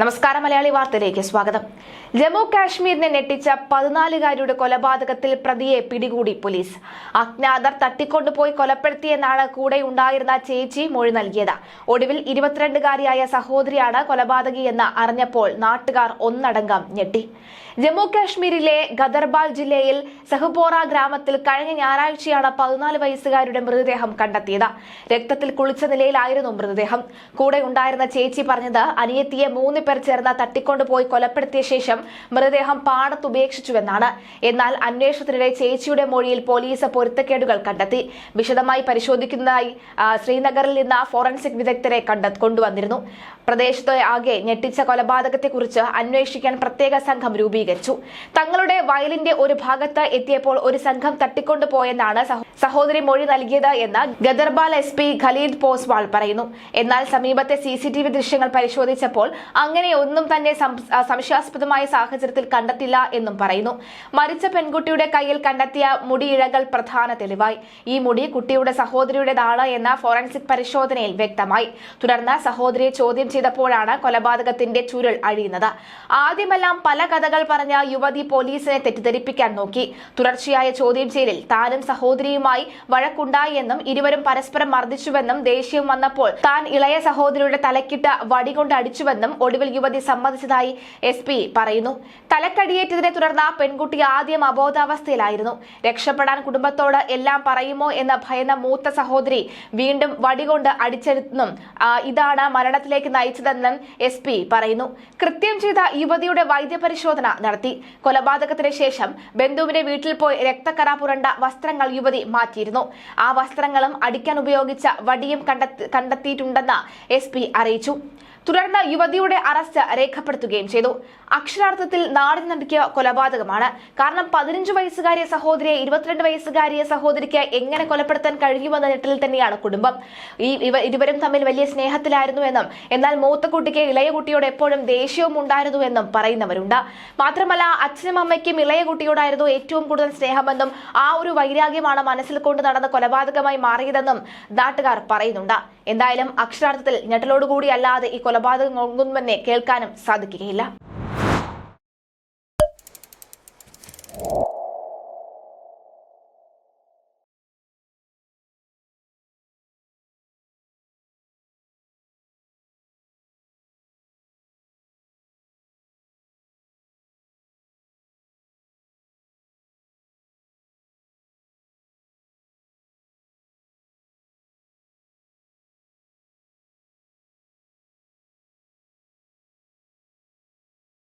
നമസ്കാരം മലയാളി വാർത്തയിലേക്ക് സ്വാഗതം. ജമ്മു കാശ്മീരിനെ ഞെട്ടിച്ച പതിനാലുകാരിയുടെ കൊലപാതകത്തിൽ പ്രതിയെ പിടികൂടി പോലീസ്. അജ്ഞാതർ തട്ടിക്കൊണ്ടുപോയി കൊലപ്പെടുത്തിയെന്നാണ് കൂടെ ഉണ്ടായിരുന്ന ചേച്ചി മൊഴി നൽകിയത്. ഒടുവിൽ ഇരുപത്തിരണ്ടുകാരിയായ സഹോദരിയാണ് കൊലപാതകിയെന്ന് അറിഞ്ഞപ്പോൾ നാട്ടുകാർ ഒന്നടങ്കം ഞെട്ടി. ജമ്മു കാശ്മീരിലെ ഗദർബാൽ ജില്ലയിൽ സഹപോറ ഗ്രാമത്തിൽ കഴിഞ്ഞ ഞായറാഴ്ചയാണ് പതിനാല് വയസ്സുകാരുടെ മൃതദേഹം കണ്ടെത്തിയത്. രക്തത്തിൽ കുളിച്ച നിലയിലായിരുന്നു മൃതദേഹം. കൂടെ ഉണ്ടായിരുന്ന ചേച്ചി പറഞ്ഞത് അനിയത്തിയെ മൂന്ന് പേർ ചേർന്ന് തട്ടിക്കൊണ്ടുപോയി കൊലപ്പെടുത്തിയ ശേഷം മൃതദേഹം പാടത്ത് ഉപേക്ഷിച്ചുവെന്നാണ്. എന്നാൽ അന്വേഷണത്തിനിടെ ചേച്ചിയുടെ മൊഴിയിൽ പോലീസ് പൊരുത്തക്കേടുകൾ കണ്ടെത്തി. വിശദമായി പരിശോധിക്കുന്നതായി ശ്രീനഗറിൽ നിന്ന് ഫോറൻസിക് വിദഗ്ധരെ കണ്ട കൊണ്ടുവന്നിരുന്നു. പ്രദേശത്തെ ആകെ ഞെട്ടിച്ച കൊലപാതകത്തെക്കുറിച്ച് അന്വേഷിക്കാൻ പ്രത്യേക സംഘം രൂപീകരിച്ചു. തങ്ങളുടെ വയലിന്റെ ഒരു ഭാഗത്ത് എത്തിയപ്പോൾ ഒരു സംഘം തട്ടിക്കൊണ്ടുപോയെന്നാണ് സഹോ- സഹോദരി മൊഴി നൽകിയത് എന്ന് ഗദർബാൽ എസ് പി ഖലീദ് പോസ്വാൾ പറയുന്നു. എന്നാൽ സമീപത്തെ സി ദൃശ്യങ്ങൾ പരിശോധിച്ചപ്പോൾ അങ്ങനെ ഒന്നും തന്നെ സംശയാസ്പദമായ സാഹചര്യത്തിൽ കണ്ടെത്തില്ല എന്നും പറയുന്നു. മരിച്ച പെൺകുട്ടിയുടെ കയ്യിൽ കണ്ടെത്തിയ മുടിയിഴകൾ പ്രധാന തെളിവായി. ഈ മുടി കുട്ടിയുടെ സഹോദരിയുടേതാണ് എന്ന ഫോറൻസിക് പരിശോധനയിൽ വ്യക്തമായി. തുടർന്ന് സഹോദരിയെ ചോദ്യം ചെയ്തപ്പോഴാണ് കൊലപാതകത്തിന്റെ ചുരുൾ അഴിയുന്നത്. ആദ്യമെല്ലാം പല കഥകൾ പറഞ്ഞ യുവതി പോലീസിനെ തെറ്റിദ്ധരിപ്പിക്കാൻ നോക്കി. തുടർച്ചയായ ചോദ്യം ചെയ്യലിൽ താനും സഹോദരിയുമായി വഴക്കുണ്ടായി എന്നും ഇരുവരും പരസ്പരം മർദ്ദിച്ചുവെന്നും ദേഷ്യം വന്നപ്പോൾ താൻ ഇളയ സഹോദരിയുടെ തലക്കിട്ട വടികൊണ്ട് അടിച്ചുവെന്നും ഒടുവിൽ യുവതി സമ്മതിച്ചതായി എസ് പി പറയുന്നു. തലക്കടിയേറ്റതിനെ തുടർന്ന് പെൺകുട്ടി ആദ്യം അബോധാവസ്ഥയിലായിരുന്നു. രക്ഷപ്പെടാൻ കുടുംബത്തോട് എല്ലാം പറയുമോ എന്ന് ഭയന്ന മൂത്ത സഹോദരി വീണ്ടും വടികൊണ്ട് അടിച്ചെടുത്തെന്നും ആ, ഇതാണ് മരണത്തിലേക്ക് നയിച്ചതെന്നും എസ് പറയുന്നു. കൃത്യം ചെയ്ത യുവതിയുടെ വൈദ്യപരിശോധന നടത്തി. കൊലപാതകത്തിന് ശേഷം ബന്ധുവിന്റെ വീട്ടിൽ പോയി രക്തക്കറ പുരണ്ട വസ്ത്രങ്ങൾ യുവതി മാറ്റിയിരുന്നു. ആ വസ്ത്രങ്ങളും അടിക്കാൻ ഉപയോഗിച്ച വടിയും കണ്ടെത്തി- കണ്ടെത്തിയിട്ടുണ്ടെന്ന് എസ് പി അറിയിച്ചു. തുടർന്ന് യുവതിയുടെ അറസ്റ്റ് രേഖപ്പെടുത്തുകയും ചെയ്തു. അക്ഷരാർത്ഥത്തിൽ നാടിന് നടക്കിയ കൊലപാതകമാണ്. കാരണം പതിനഞ്ച് വയസ്സുകാരിയ സഹോദരിയെ ഇരുപത്തിരണ്ട് വയസ്സുകാരിയ സഹോദരിക്ക് എങ്ങനെ കൊലപ്പെടുത്താൻ കഴിയുമെന്ന ഞെട്ടിൽ തന്നെയാണ് കുടുംബം. ഈ ഇരുവരും തമ്മിൽ വലിയ സ്നേഹത്തിലായിരുന്നു എന്നും എന്നാൽ മൂത്ത കുട്ടിക്ക് ഇളയ കുട്ടിയോട് എപ്പോഴും ദേഷ്യവും ഉണ്ടായിരുന്നു എന്നും പറയുന്നവരുണ്ട്. മാത്രമല്ല അച്ഛനും അമ്മയ്ക്കും ഇളയ കുട്ടിയോടായിരുന്നു ഏറ്റവും കൂടുതൽ സ്നേഹമെന്നും ആ ഒരു വൈരാഗ്യമാണ് മനസ്സിൽ കൊണ്ട് നടന്ന കൊലപാതകമായി മാറിയതെന്നും നാട്ടുകാർ പറയുന്നുണ്ട്. എന്തായാലും അക്ഷരാർത്ഥത്തിൽ ഞെട്ടലോടുകൂടി അല്ലാതെ ഈ കൊലപാതകം കൊലപാതകങ്ങൾക്കും തന്നെ കേൾക്കാനും സാധിക്കുകയില്ല.